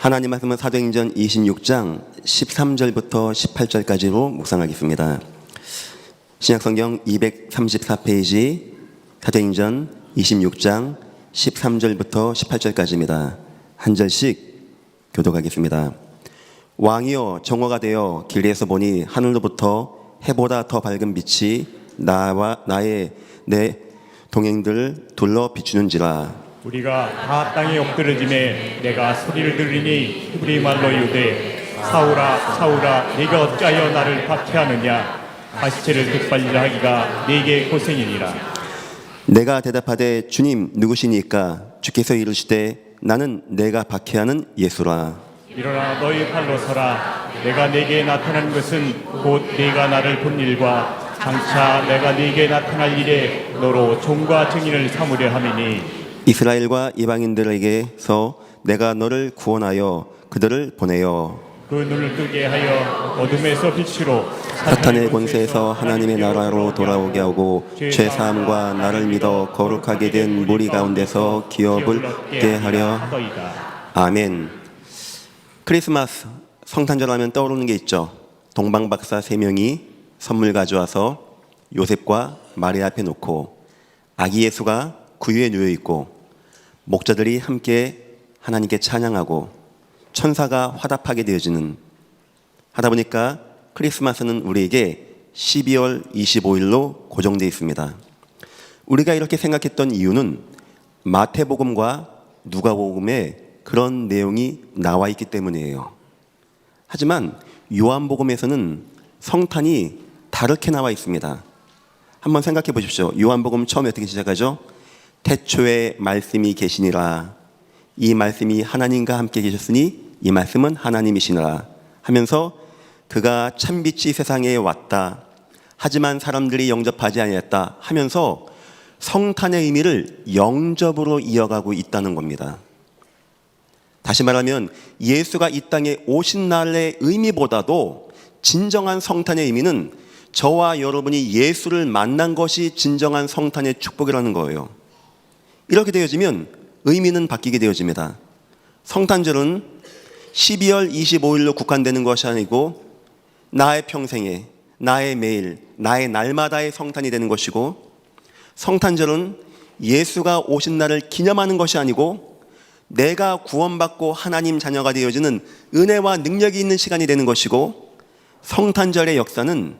하나님 말씀은 사도행전 26장 13절부터 18절까지로 묵상하겠습니다. 신약성경 234페이지 사도행전 26장 13절부터 18절까지입니다. 한 절씩 교독하겠습니다. 왕이여 정화가 되어 길에서 보니 하늘로부터 해보다 더 밝은 빛이 나와 나의 내 동행들 둘러 비추는지라 우리가 다 땅에 엎드러짐에 내가 소리를 들으니 히브리 말로 이르되 사울아 사울아 네가 어찌하여 나를 박해하느냐? 가시체를 득발리라 하기가 네게 고생이니라. 내가 대답하되 주님 누구시니까? 주께서 이르시되 나는 내가 박해하는 예수라 일어나 너희 팔로 서라. 내가 네게 나타난 것은 곧 네가 나를 본 일과 장차 내가 네게 나타날 일에 너로 종과 증인을 삼으려 함이니 이스라엘과 이방인들에게서 내가 너를 구원하여 그들을 보내어 그 눈을 뜨게 하여 어둠에서 빛으로 사탄의 권세에서 하나님의 나라로 돌아오게 하고 죄 사함과 나를 믿어 거룩하게 된 무리 가운데서 기업을 얻게 하려. 아멘. 크리스마스 성탄절 하면 떠오르는 게 있죠. 동방 박사 세 명이 선물 가져와서 요셉과 마리아 앞에 놓고 아기 예수가 구유에 누워 있고 목자들이 함께 하나님께 찬양하고 천사가 화답하게 되어지는 하다 보니까 크리스마스는 우리에게 12월 25일로 고정되어 있습니다. 우리가 이렇게 생각했던 이유는 마태복음과 누가복음에 그런 내용이 나와 있기 때문이에요. 하지만 요한복음에서는 성탄이 다르게 나와 있습니다. 한번 생각해 보십시오. 요한복음 처음에 어떻게 시작하죠? 태초에 말씀이 계시니라. 이 말씀이 하나님과 함께 계셨으니 이 말씀은 하나님이시니라 하면서 그가 참빛이 세상에 왔다. 하지만 사람들이 영접하지 아니했다 하면서 성탄의 의미를 영접으로 이어가고 있다는 겁니다. 다시 말하면 예수가 이 땅에 오신 날의 의미보다도 진정한 성탄의 의미는 저와 여러분이 예수를 만난 것이 진정한 성탄의 축복이라는 거예요. 이렇게 되어지면 의미는 바뀌게 되어집니다. 성탄절은 12월 25일로 국한되는 것이 아니고 나의 평생에 나의 매일 나의 날마다의 성탄이 되는 것이고 성탄절은 예수가 오신 날을 기념하는 것이 아니고 내가 구원받고 하나님 자녀가 되어지는 은혜와 능력이 있는 시간이 되는 것이고 성탄절의 역사는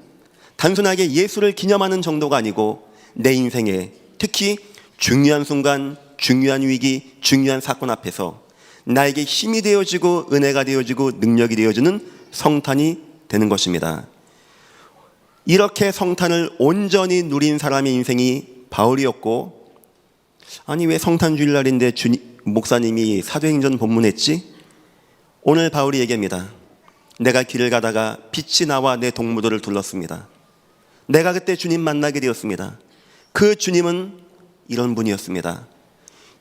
단순하게 예수를 기념하는 정도가 아니고 내 인생에 특히 중요한 순간, 중요한 위기, 중요한 사건 앞에서 나에게 힘이 되어지고 은혜가 되어지고 능력이 되어지는 성탄이 되는 것입니다. 이렇게 성탄을 온전히 누린 사람의 인생이 바울이었고 아니 왜 성탄 주일날인데 주, 목사님이 사도행전 본문했지? 오늘 바울이 얘기합니다. 내가 길을 가다가 빛이 나와 내 동무들을 둘렀습니다. 내가 그때 주님 만나게 되었습니다. 그 주님은 이런 분이었습니다.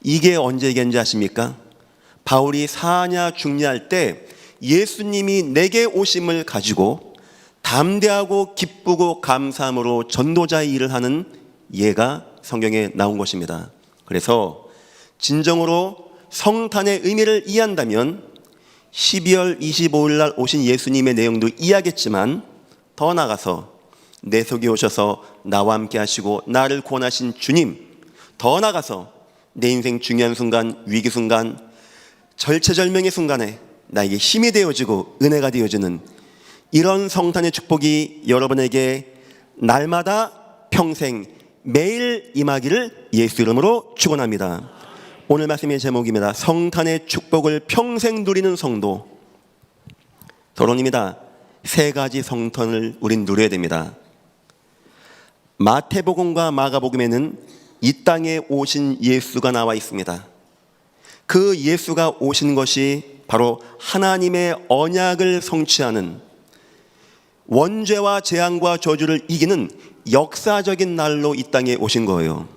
이게 언제 얘기한지 아십니까? 바울이 사냐 중냐할 때 예수님이 내게 오심을 가지고 담대하고 기쁘고 감사함으로 전도자의 일을 하는 예가 성경에 나온 것입니다. 그래서 진정으로 성탄의 의미를 이해한다면 12월 25일 날 오신 예수님의 내용도 이해하겠지만 더 나아가서 내 속에 오셔서 나와 함께 하시고 나를 구원하신 주님 더 나아가서 내 인생 중요한 순간 위기 순간 절체절명의 순간에 나에게 힘이 되어지고 은혜가 되어지는 이런 성탄의 축복이 여러분에게 날마다 평생 매일 임하기를 예수 이름으로 축원합니다. 오늘 말씀의 제목입니다. 성탄의 축복을 평생 누리는 성도. 결론입니다. 세 가지 성탄을 우린 누려야 됩니다. 마태복음과 마가복음에는 이 땅에 오신 예수가 나와 있습니다. 그 예수가 오신 것이 바로 하나님의 언약을 성취하는 원죄와 재앙과 저주를 이기는 역사적인 날로 이 땅에 오신 거예요.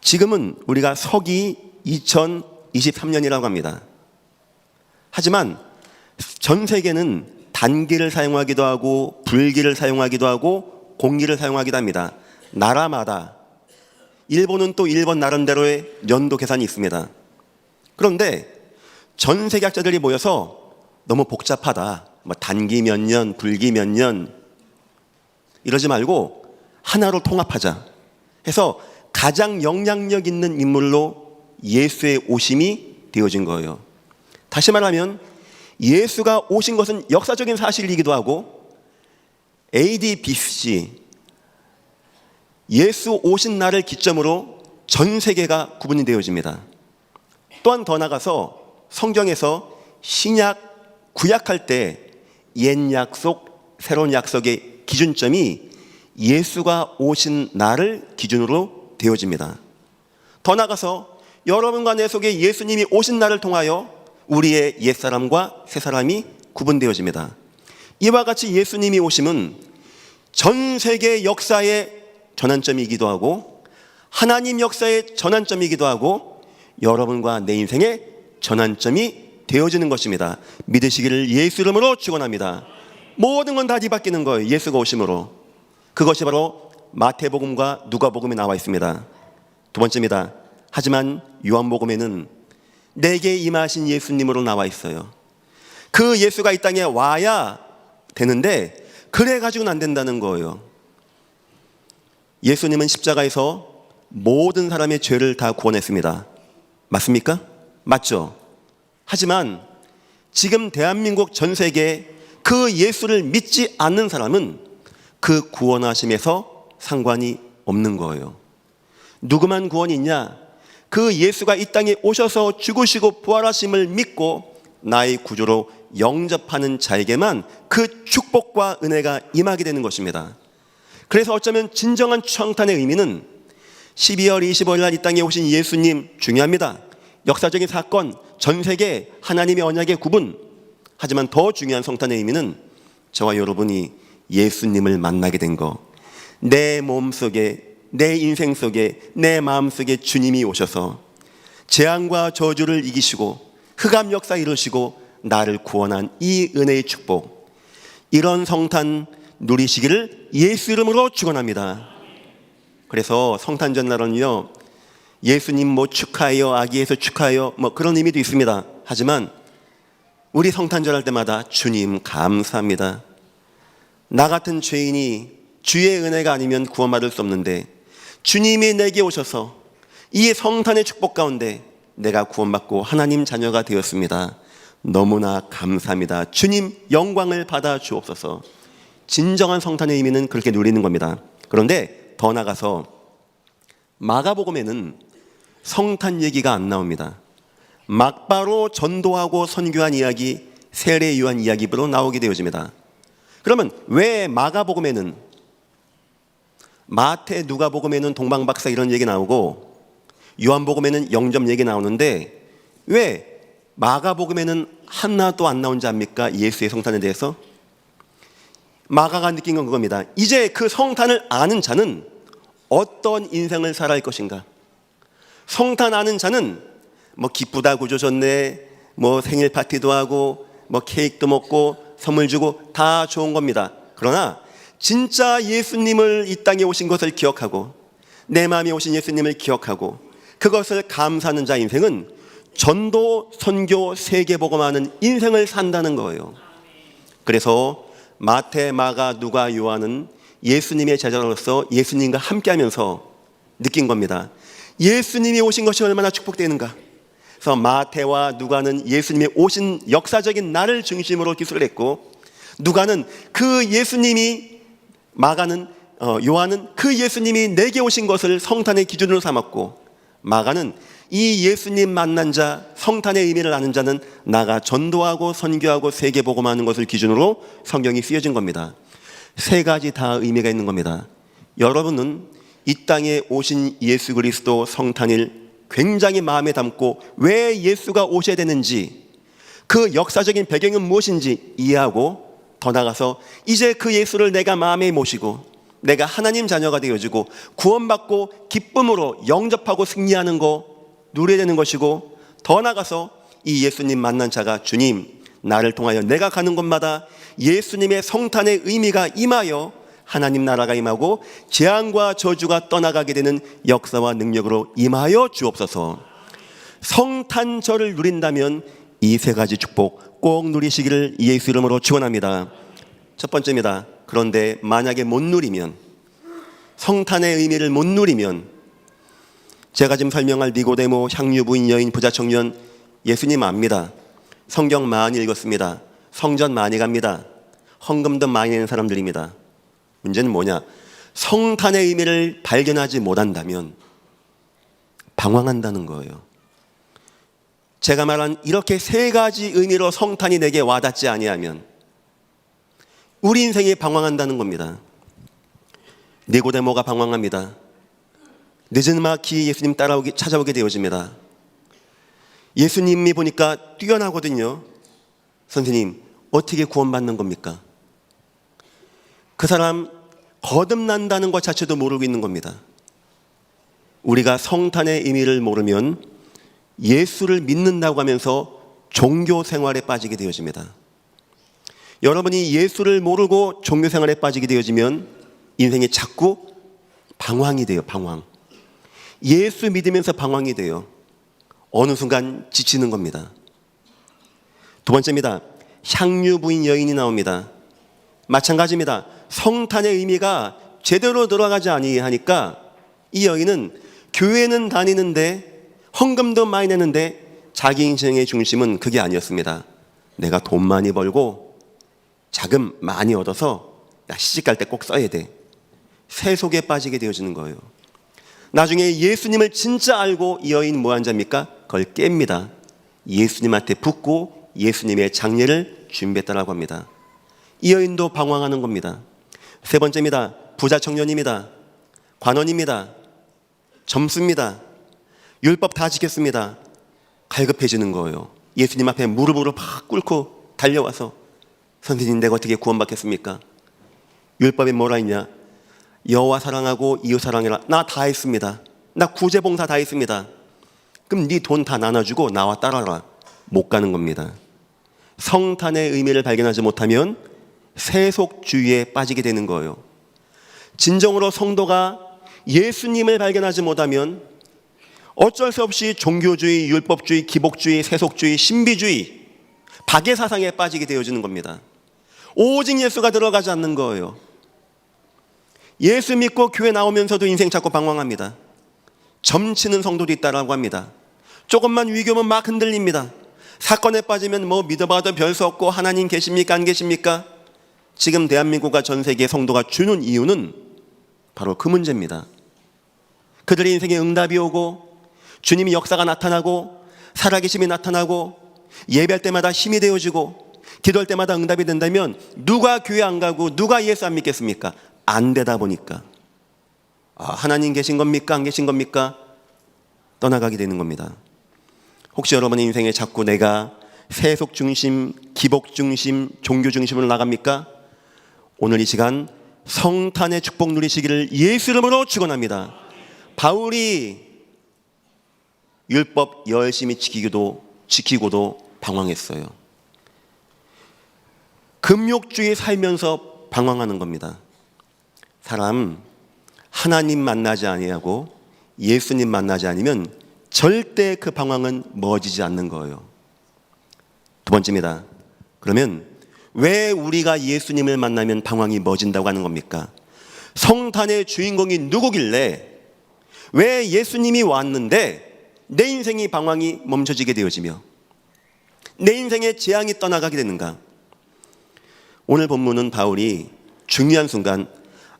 지금은 우리가 서기 2023년이라고 합니다. 하지만 전 세계는 단기를 사용하기도 하고 불기를 사용하기도 하고 공기를 사용하기도 합니다. 나라마다 일본은 또 일본 나름대로의 연도 계산이 있습니다. 그런데 전 세계 학자들이 모여서 너무 복잡하다. 뭐 단기 몇 년, 불기 몇 년 이러지 말고 하나로 통합하자. 해서 가장 영향력 있는 인물로 예수의 오심이 되어진 거예요. 다시 말하면 예수가 오신 것은 역사적인 사실이기도 하고 AD BC 예수 오신 날을 기점으로 전 세계가 구분이 되어집니다. 또한 더 나가서 성경에서 신약 구약할 때 옛 약속 새로운 약속의 기준점이 예수가 오신 날을 기준으로 되어집니다. 더 나가서 여러분과 내 속에 예수님이 오신 날을 통하여 우리의 옛사람과 새사람이 구분되어집니다. 이와 같이 예수님이 오심은 전 세계 역사의 전환점이기도 하고 하나님 역사의 전환점이기도 하고 여러분과 내 인생의 전환점이 되어지는 것입니다. 믿으시기를 예수 이름으로 축원합니다. 모든 건 다 뒤바뀌는 거예요. 예수가 오심으로. 그것이 바로 마태복음과 누가복음에 나와 있습니다. 두 번째입니다. 하지만 요한복음에는 내게 임하신 예수님으로 나와 있어요. 그 예수가 이 땅에 와야 되는데 그래 가지고는 안 된다는 거예요. 예수님은 십자가에서 모든 사람의 죄를 다 구원했습니다. 맞습니까? 맞죠. 하지만 지금 대한민국 전 세계에 그 예수를 믿지 않는 사람은 그 구원하심에서 상관이 없는 거예요. 누구만 구원이 있냐? 그 예수가 이 땅에 오셔서 죽으시고 부활하심을 믿고 나의 구조로 영접하는 자에게만 그 축복과 은혜가 임하게 되는 것입니다. 그래서 어쩌면 진정한 청탄의 의미는 12월 25일 날 이 땅에 오신 예수님 중요합니다. 역사적인 사건, 전 세계 하나님의 언약의 구분. 하지만 더 중요한 성탄의 의미는 저와 여러분이 예수님을 만나게 된 거. 내 몸 속에, 내 인생 속에, 내 마음 속에 주님이 오셔서 재앙과 저주를 이기시고 흑암 역사 이루시고 나를 구원한 이 은혜의 축복. 이런 성탄 누리시기를 예수 이름으로 축원합니다. 그래서 성탄 전날은요. 예수님 뭐 축하해요, 아기에서 축하해요, 뭐 그런 의미도 있습니다. 하지만 우리 성탄절 할 때마다 주님 감사합니다. 나 같은 죄인이 주의 은혜가 아니면 구원받을 수 없는데 주님이 내게 오셔서 이 성탄의 축복 가운데 내가 구원받고 하나님 자녀가 되었습니다. 너무나 감사합니다. 주님 영광을 받아 주옵소서. 진정한 성탄의 의미는 그렇게 누리는 겁니다. 그런데 더 나가서 마가복음에는 성탄 얘기가 안 나옵니다. 막바로 전도하고 선교한 이야기, 세례 요한 이야기로 나오게 되어집니다. 그러면 왜 마가복음에는 마태 누가복음에는 동방박사 이런 얘기 나오고 요한복음에는 영점 얘기 나오는데 왜 마가복음에는 하나도 안 나온지 압니까? 예수의 성탄에 대해서? 마가가 느낀 건 그겁니다. 이제 그 성탄을 아는 자는 어떤 인생을 살아야 할 것인가? 성탄 아는 자는 뭐 기쁘다 구조 좋네, 뭐 생일 파티도 하고, 뭐 케이크도 먹고, 선물 주고 다 좋은 겁니다. 그러나 진짜 예수님을 이 땅에 오신 것을 기억하고, 내 마음에 오신 예수님을 기억하고, 그것을 감사하는 자 인생은 전도, 선교, 세계복음하는 인생을 산다는 거예요. 그래서 마태, 마가, 누가, 요한은 예수님의 제자로서 예수님과 함께하면서 느낀 겁니다. 예수님이 오신 것이 얼마나 축복되는가. 그래서 마태와 누가는 예수님이 오신 역사적인 날을 중심으로 기술을 했고, 누가는 그 예수님이 마가는 어, 요한은 그 예수님이 내게 오신 것을 성탄의 기준으로 삼았고, 마가는 이 예수님 만난 자, 성탄의 의미를 아는 자는 나가 전도하고 선교하고 세계 복음하는 것을 기준으로 성경이 쓰여진 겁니다. 세 가지 다 의미가 있는 겁니다. 여러분은 이 땅에 오신 예수 그리스도 성탄일 굉장히 마음에 담고 왜 예수가 오셔야 되는지 그 역사적인 배경은 무엇인지 이해하고 더 나가서 이제 그 예수를 내가 마음에 모시고 내가 하나님 자녀가 되어지고 구원받고 기쁨으로 영접하고 승리하는 거 누려야 되는 것이고 더 나가서 이 예수님 만난 자가 주님 나를 통하여 내가 가는 곳마다 예수님의 성탄의 의미가 임하여 하나님 나라가 임하고 재앙과 저주가 떠나가게 되는 역사와 능력으로 임하여 주옵소서. 성탄절을 누린다면 이 세 가지 축복 꼭 누리시기를 예수 이름으로 축원합니다. 첫 번째입니다. 그런데 만약에 못 누리면 성탄의 의미를 못 누리면 제가 지금 설명할 니고데모, 향유 부인 여인, 부자 청년 예수님 압니다. 성경 많이 읽었습니다. 성전 많이 갑니다. 헌금도 많이 내는 사람들입니다. 문제는 뭐냐? 성탄의 의미를 발견하지 못한다면 방황한다는 거예요. 제가 말한 이렇게 세 가지 의미로 성탄이 내게 와닿지 아니하면 우리 인생이 방황한다는 겁니다. 니고데모가 방황합니다. 늦은 마키 예수님 따라오기 찾아오게 되어집니다. 예수님이 보니까 뛰어나거든요. 선생님, 어떻게 구원받는 겁니까? 그 사람 거듭난다는 것 자체도 모르고 있는 겁니다. 우리가 성탄의 의미를 모르면 예수를 믿는다고 하면서 종교 생활에 빠지게 되어집니다. 여러분이 예수를 모르고 종교 생활에 빠지게 되어지면 인생이 자꾸 방황이 돼요, 방황. 예수 믿으면서 방황이 돼요. 어느 순간 지치는 겁니다. 두 번째입니다. 향유 부인 여인이 나옵니다. 마찬가지입니다. 성탄의 의미가 제대로 들어가지 아니하니까 이 여인은 교회는 다니는데 헌금도 많이 내는데 자기 인생의 중심은 그게 아니었습니다. 내가 돈 많이 벌고 자금 많이 얻어서 나 시집 갈 때 꼭 써야 돼. 세속에 빠지게 되어지는 거예요. 나중에 예수님을 진짜 알고 이 여인 뭐한 자입니까? 그걸 깹니다. 예수님한테 붙고 예수님의 장례를 준비했다라고 합니다. 이 여인도 방황하는 겁니다. 세 번째입니다. 부자 청년입니다. 관원입니다. 젊습니다. 율법 다 지켰습니다. 갈급해지는 거예요. 예수님 앞에 무릎으로 막 꿇고 달려와서 선생님 내가 어떻게 구원받겠습니까? 율법에 뭐라 했냐? 여호와 사랑하고 이웃 사랑해라. 나 다 했습니다. 나 구제 봉사 다 했습니다. 그럼 네 돈 다 나눠주고 나와 따라라. 못 가는 겁니다. 성탄의 의미를 발견하지 못하면 세속주의에 빠지게 되는 거예요. 진정으로 성도가 예수님을 발견하지 못하면 어쩔 수 없이 종교주의, 율법주의, 기복주의, 세속주의, 신비주의, 박의 사상에 빠지게 되어지는 겁니다. 오직 예수가 들어가지 않는 거예요. 예수 믿고 교회 나오면서도 인생 찾고 방황합니다. 점치는 성도도 있다라고 합니다. 조금만 위기오면 막 흔들립니다. 사건에 빠지면 뭐 믿어봐도 별 수 없고 하나님 계십니까 안 계십니까? 지금 대한민국과 전 세계 성도가 주는 이유는 바로 그 문제입니다. 그들의 인생에 응답이 오고 주님이 역사가 나타나고 살아계심이 나타나고 예배할 때마다 힘이 되어지고 기도할 때마다 응답이 된다면 누가 교회 안 가고 누가 예수 안 믿겠습니까? 안 되다 보니까 아, 하나님 계신 겁니까? 안 계신 겁니까? 떠나가게 되는 겁니다. 혹시 여러분의 인생에 자꾸 내가 세속 중심, 기복 중심, 종교 중심으로 나갑니까? 오늘 이 시간 성탄의 축복 누리시기를 예수 이름으로 축원합니다. 바울이 율법 열심히 지키기도 지키고도 방황했어요. 금욕주의 살면서 방황하는 겁니다. 사람 하나님 만나지 아니하고 예수님 만나지 않으면 절대 그 방황은 멎어지지 않는 거예요. 두 번째입니다. 그러면 왜 우리가 예수님을 만나면 방황이 멎어진다고 하는 겁니까? 성탄의 주인공이 누구길래 왜 예수님이 왔는데 내 인생이 방황이 멈춰지게 되어지며 내 인생의 재앙이 떠나가게 되는가? 오늘 본문은 바울이 중요한 순간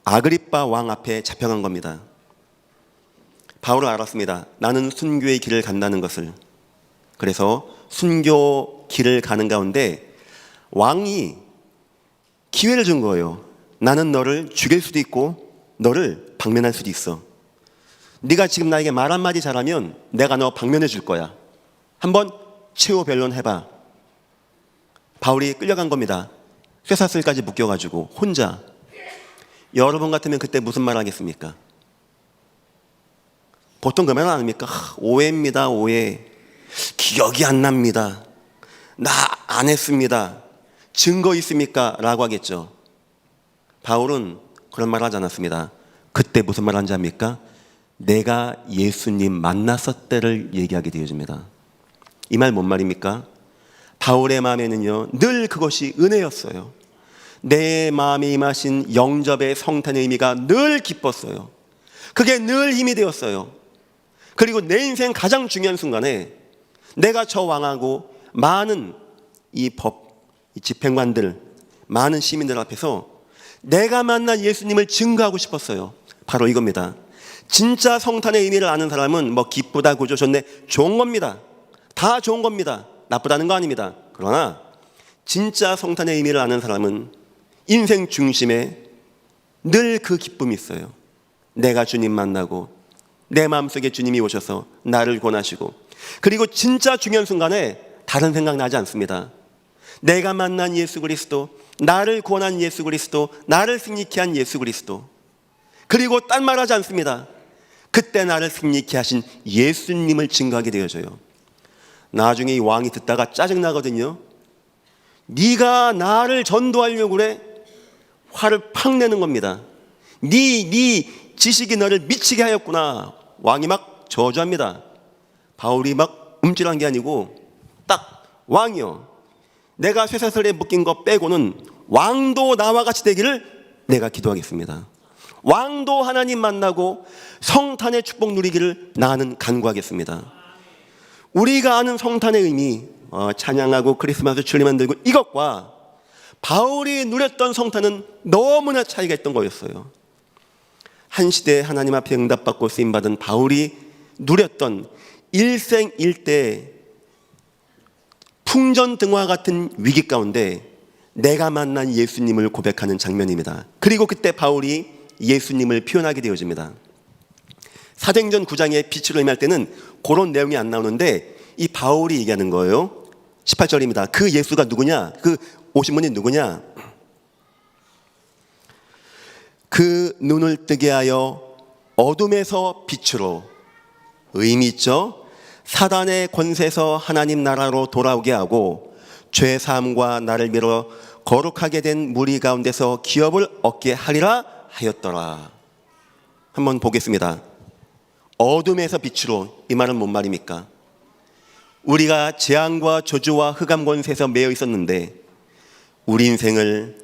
아그리빠 왕 앞에 잡혀간 겁니다. 바울은 알았습니다. 나는 순교의 길을 간다는 것을. 그래서 순교 길을 가는 가운데 왕이 기회를 준 거예요. 나는 너를 죽일 수도 있고 너를 방면할 수도 있어. 네가 지금 나에게 말 한마디 잘하면 내가 너 방면해 줄 거야. 한번 최후 변론 해봐. 바울이 끌려간 겁니다. 쇠사슬까지 묶여가지고 혼자. 여러분 같으면 그때 무슨 말 하겠습니까? 보통 그말 아닙니까? 하, 오해입니다, 오해. 기억이 안 납니다. 나 안 했습니다. 증거 있습니까? 라고 하겠죠. 바울은 그런 말 하지 않았습니다. 그때 무슨 말 한지 압니까? 내가 예수님 만났을 때를 얘기하게 되어집니다. 이 말 뭔 말입니까? 바울의 마음에는요, 늘 그것이 은혜였어요. 내 마음에 임하신 영접의 성탄의 의미가 늘 기뻤어요. 그게 늘 힘이 되었어요. 그리고 내 인생 가장 중요한 순간에 내가 저 왕하고 많은 이 법, 이 집행관들, 많은 시민들 앞에서 내가 만난 예수님을 증거하고 싶었어요. 바로 이겁니다. 진짜 성탄의 의미를 아는 사람은 뭐 기쁘다, 고조, 좋네, 좋은 겁니다. 다 좋은 겁니다. 나쁘다는 거 아닙니다. 그러나 진짜 성탄의 의미를 아는 사람은 인생 중심에 늘 그 기쁨이 있어요. 내가 주님 만나고 내 마음속에 주님이 오셔서 나를 권하시고 그리고 진짜 중요한 순간에 다른 생각 나지 않습니다. 내가 만난 예수 그리스도, 나를 구원한 예수 그리스도, 나를 승리케 한 예수 그리스도. 그리고 딴 말 하지 않습니다. 그때 나를 승리케 하신 예수님을 증거하게 되어져요. 나중에 이 왕이 듣다가 짜증 나거든요. 네가 나를 전도하려고 그래? 화를 팍 내는 겁니다. 네, 네 지식이 너를 미치게 하였구나. 왕이 막 저주합니다. 바울이 막 움찔한 게 아니고 딱 왕이요. 내가 쇠사슬에 묶인 거 빼고는 왕도 나와 같이 되기를 내가 기도하겠습니다. 왕도 하나님 만나고 성탄의 축복 누리기를 나는 간구하겠습니다. 우리가 아는 성탄의 의미, 어, 찬양하고 크리스마스 줄리 만들고 이것과 바울이 누렸던 성탄은 너무나 차이가 있던 거였어요. 한 시대에 하나님 앞에 응답받고 쓰임받은 바울이 누렸던 일생일대 풍전등화 같은 위기 가운데 내가 만난 예수님을 고백하는 장면입니다. 그리고 그때 바울이 예수님을 표현하게 되어집니다. 사도행전 9장에 빛으로 임할 때는 그런 내용이 안 나오는데 이 바울이 얘기하는 거예요. 18절입니다. 그 예수가 누구냐? 그 오신 분이 누구냐? 그 눈을 뜨게 하여 어둠에서 빛으로 의미 있죠? 사단의 권세에서 하나님 나라로 돌아오게 하고 죄 사함과 나를 밀어 거룩하게 된 무리 가운데서 기업을 얻게 하리라 하였더라. 한번 보겠습니다. 어둠에서 빛으로 이 말은 뭔 말입니까? 우리가 재앙과 저주와 흑암 권세에서 매여 있었는데 우리 인생을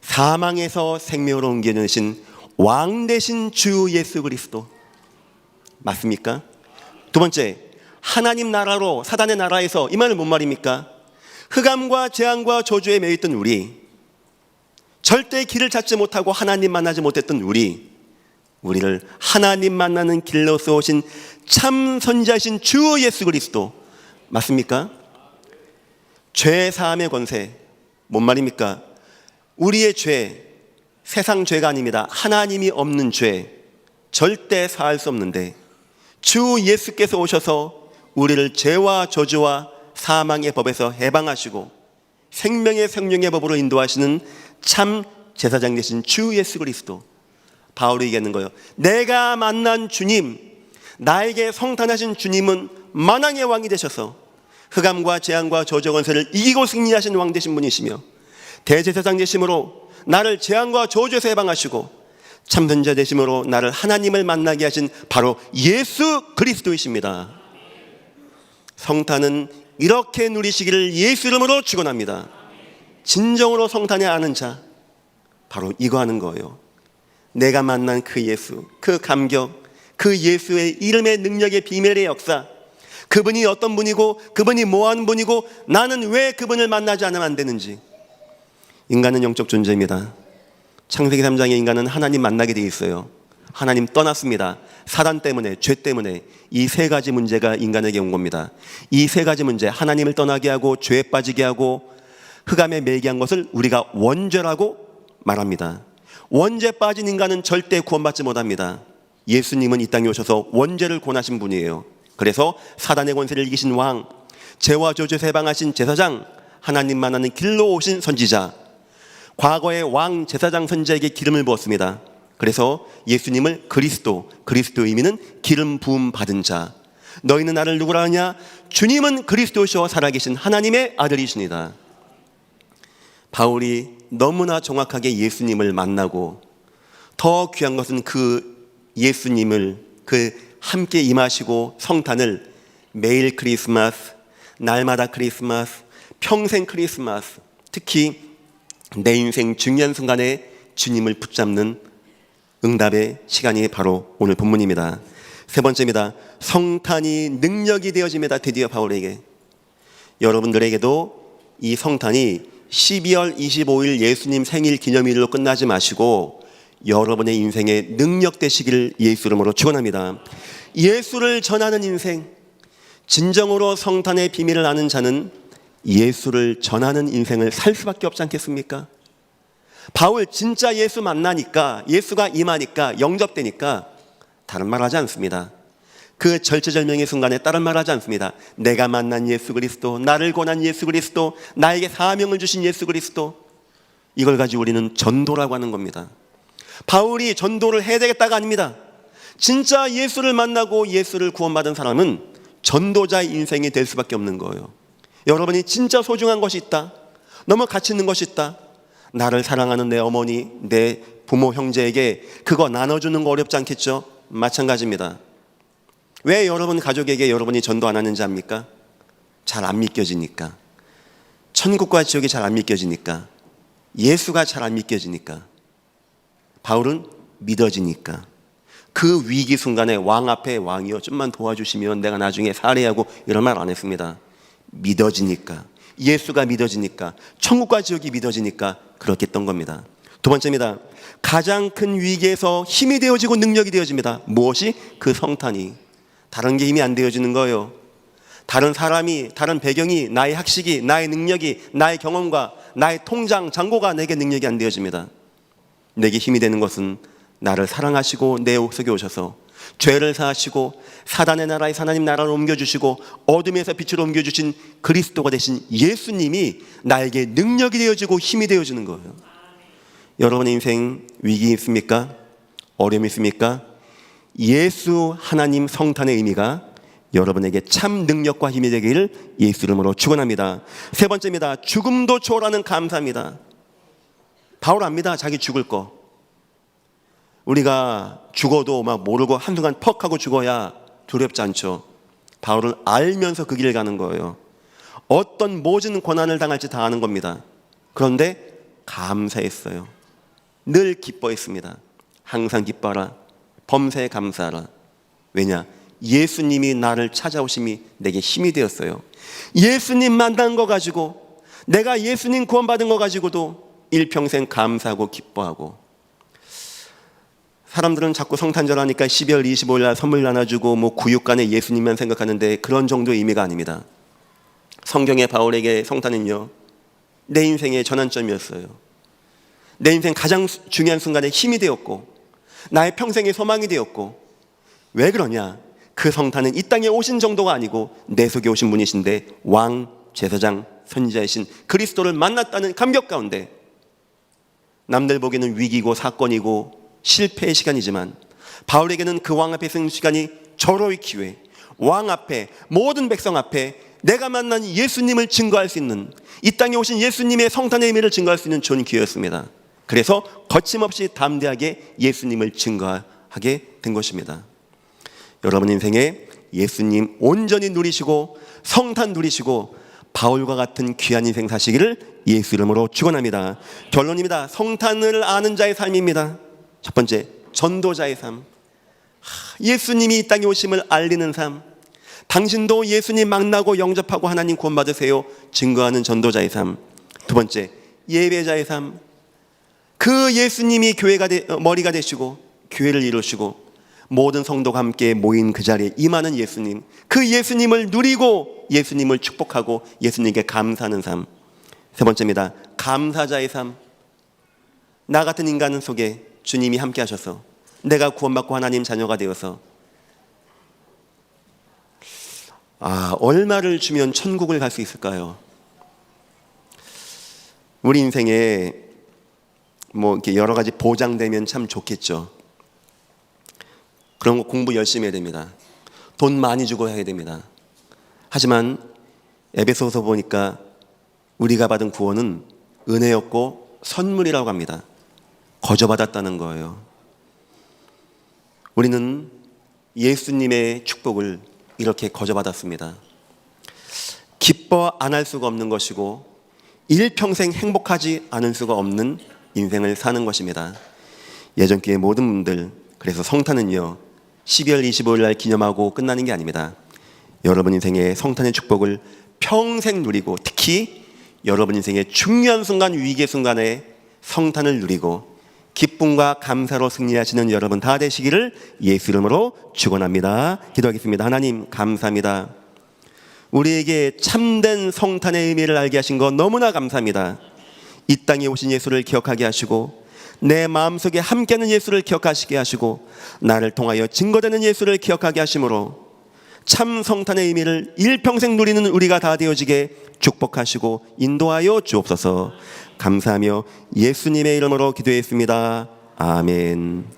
사망에서 생명으로 옮겨주신 왕 대신 주 예수 그리스도 맞습니까? 두 번째 하나님 나라로 사단의 나라에서 이 말은 뭔 말입니까? 흑암과 재앙과 저주에 매여 있던 우리 절대 길을 찾지 못하고 하나님 만나지 못했던 우리 우리를 하나님 만나는 길로서 오신 참 선지자신 주 예수 그리스도 맞습니까? 죄 사함의 권세 뭔 말입니까? 우리의 죄 세상 죄가 아닙니다. 하나님이 없는 죄 절대 사할 수 없는데 주 예수께서 오셔서 우리를 죄와 저주와 사망의 법에서 해방하시고 생명의 생명의 법으로 인도하시는 참 제사장 되신 주 예수 그리스도 바울이 얘기하는 거예요. 내가 만난 주님, 나에게 성탄하신 주님은 만왕의 왕이 되셔서 흑암과 재앙과 저주 권세를 이기고 승리하신 왕 되신 분이시며 대제사장 되심으로 나를 재앙과 저주에서 해방하시고 참선자 되심으로 나를 하나님을 만나게 하신 바로 예수 그리스도이십니다. 성탄은 이렇게 누리시기를 예수 이름으로 축원합니다. 진정으로 성탄에 아는 자 바로 이거 하는 거예요. 내가 만난 그 예수, 그 감격, 그 예수의 이름의 능력의 비밀의 역사, 그분이 어떤 분이고 그분이 뭐 하는 분이고 나는 왜 그분을 만나지 않으면 안 되는지. 인간은 영적 존재입니다. 창세기 3장에 인간은 하나님 만나게 돼 있어요. 하나님 떠났습니다. 사단 때문에, 죄 때문에 이 세 가지 문제가 인간에게 온 겁니다. 이 세 가지 문제, 하나님을 떠나게 하고 죄에 빠지게 하고 흑암에 매게 한 것을 우리가 원죄라고 말합니다. 원죄 빠진 인간은 절대 구원받지 못합니다. 예수님은 이 땅에 오셔서 원죄를 권하신 분이에요. 그래서 사단의 권세를 이기신 왕, 죄와 저주에서 해방하신 제사장, 하나님 만나는 길로 오신 선지자, 과거의 왕 제사장 선지자에게 기름을 부었습니다. 그래서 예수님을 그리스도, 그리스도 의미는 기름 부음 받은 자. 너희는 나를 누구라 하냐? 주님은 그리스도시오 살아계신 하나님의 아들이십니다. 바울이 너무나 정확하게 예수님을 만나고 더 귀한 것은 그 예수님을 그 함께 임하시고 성탄을 매일 크리스마스, 날마다 크리스마스, 평생 크리스마스, 특히 내 인생 중요한 순간에 주님을 붙잡는 응답의 시간이 바로 오늘 본문입니다. 세 번째입니다. 성탄이 능력이 되어집니다. 드디어 바울에게. 여러분들에게도 이 성탄이 12월 25일 예수님 생일 기념일로 끝나지 마시고 여러분의 인생에 능력 되시기를 예수 이름으로 축원합니다. 예수를 전하는 인생, 진정으로 성탄의 비밀을 아는 자는 예수를 전하는 인생을 살 수밖에 없지 않겠습니까? 바울 진짜 예수 만나니까 예수가 임하니까 영접되니까 다른 말 하지 않습니다. 그 절체절명의 순간에 다른 말 하지 않습니다. 내가 만난 예수 그리스도, 나를 권한 예수 그리스도, 나에게 사명을 주신 예수 그리스도. 이걸 가지고 우리는 전도라고 하는 겁니다. 바울이 전도를 해야 되겠다가 아닙니다. 진짜 예수를 만나고 예수를 구원받은 사람은 전도자의 인생이 될 수밖에 없는 거예요. 여러분이 진짜 소중한 것이 있다. 너무 가치 있는 것이 있다. 나를 사랑하는 내 어머니, 내 부모, 형제에게 그거 나눠주는 거 어렵지 않겠죠? 마찬가지입니다. 왜 여러분 가족에게 여러분이 전도 안 하는지 압니까? 잘 안 믿겨지니까. 천국과 지옥이 잘 안 믿겨지니까. 예수가 잘 안 믿겨지니까. 바울은 믿어지니까. 그 위기 순간에 왕 앞에 왕이요. 좀만 도와주시면 내가 나중에 살해하고 이런 말 안 했습니다. 믿어지니까. 예수가 믿어지니까. 천국과 지옥이 믿어지니까 그렇게 했던 겁니다. 두 번째입니다. 가장 큰 위기에서 힘이 되어지고 능력이 되어집니다. 무엇이? 그 성탄이. 다른 게 힘이 안 되어지는 거예요. 다른 사람이, 다른 배경이, 나의 학식이, 나의 능력이, 나의 경험과 나의 통장, 잔고가 내게 능력이 안 되어집니다. 내게 힘이 되는 것은 나를 사랑하시고 내 속에 오셔서 죄를 사하시고 사단의 나라에 하나님 나라를 옮겨주시고 어둠에서 빛으로 옮겨주신 그리스도가 되신 예수님이 나에게 능력이 되어지고 힘이 되어지는 거예요. 여러분의 인생 위기 있습니까? 어려움이 있습니까? 예수 하나님 성탄의 의미가 여러분에게 참 능력과 힘이 되기를 예수 이름으로 축원합니다. 세 번째입니다. 죽음도 초월하는 감사입니다. 바울 압니다. 자기 죽을 거. 우리가 죽어도 막 모르고 한순간 퍽 하고 죽어야 두렵지 않죠. 바울은 알면서 그 길을 가는 거예요. 어떤 모든 고난을 당할지 다 아는 겁니다. 그런데 감사했어요. 늘 기뻐했습니다. 항상 기뻐라. 범사에 감사하라. 왜냐? 예수님이 나를 찾아오심이 내게 힘이 되었어요. 예수님 만난 거 가지고 내가 예수님 구원받은 거 가지고도 일평생 감사하고 기뻐하고 사람들은 자꾸 성탄절 하니까 12월 25일 날 선물 나눠주고 뭐 구육간에 예수님만 생각하는데 그런 정도의 의미가 아닙니다. 성경의 바울에게 성탄은요 내 인생의 전환점이었어요. 내 인생 가장 중요한 순간에 힘이 되었고 나의 평생의 소망이 되었고 왜 그러냐? 그 성탄은 이 땅에 오신 정도가 아니고 내 속에 오신 분이신데 왕, 제사장, 선지자이신 그리스도를 만났다는 감격 가운데 남들 보기에는 위기고 사건이고 실패의 시간이지만 바울에게는 그 왕 앞에 서는 시간이 절호의 기회. 왕 앞에 모든 백성 앞에 내가 만난 예수님을 증거할 수 있는 이 땅에 오신 예수님의 성탄의 의미를 증거할 수 있는 좋은 기회였습니다. 그래서 거침없이 담대하게 예수님을 증거하게 된 것입니다. 여러분 인생에 예수님 온전히 누리시고 성탄 누리시고 바울과 같은 귀한 인생 사시기를 예수 이름으로 축원합니다. 결론입니다. 성탄을 아는 자의 삶입니다. 첫 번째 전도자의 삶. 예수님이 이 땅에 오심을 알리는 삶. 당신도 예수님 만나고 영접하고 하나님 구원 받으세요. 증거하는 전도자의 삶. 두 번째 예배자의 삶. 그 예수님이 교회가 되, 어, 머리가 되시고 교회를 이루시고 모든 성도가 함께 모인 그 자리에 임하는 예수님. 그 예수님을 누리고 예수님을 축복하고 예수님께 감사하는 삶. 세 번째입니다. 감사자의 삶. 나 같은 인간 속에 주님이 함께 하셔서 내가 구원받고 하나님 자녀가 되어서 아, 얼마를 주면 천국을 갈 수 있을까요? 우리 인생에 뭐 이렇게 여러 가지 보장되면 참 좋겠죠. 그런 거 공부 열심히 해야 됩니다. 돈 많이 주고 해야 됩니다. 하지만 에베소서 보니까 우리가 받은 구원은 은혜였고 선물이라고 합니다. 거저 받았다는 거예요. 우리는 예수님의 축복을 이렇게 거저 받았습니다. 기뻐 안 할 수가 없는 것이고 일평생 행복하지 않을 수가 없는 인생을 사는 것입니다. 예전 교회 모든 분들 그래서 성탄은요 12월 25일 날 기념하고 끝나는 게 아닙니다. 여러분 인생의 성탄의 축복을 평생 누리고 특히 여러분 인생의 중요한 순간 위기의 순간에 성탄을 누리고 기쁨과 감사로 승리하시는 여러분 다 되시기를 예수 이름으로 축원합니다. 기도하겠습니다. 하나님 감사합니다. 우리에게 참된 성탄의 의미를 알게 하신 것 너무나 감사합니다. 이 땅에 오신 예수를 기억하게 하시고 내 마음속에 함께하는 예수를 기억하시게 하시고 나를 통하여 증거되는 예수를 기억하게 하심으로 참 성탄의 의미를 일평생 누리는 우리가 다 되어지게 축복하시고 인도하여 주옵소서 감사하며 예수님의 이름으로 기도했습니다. 아멘.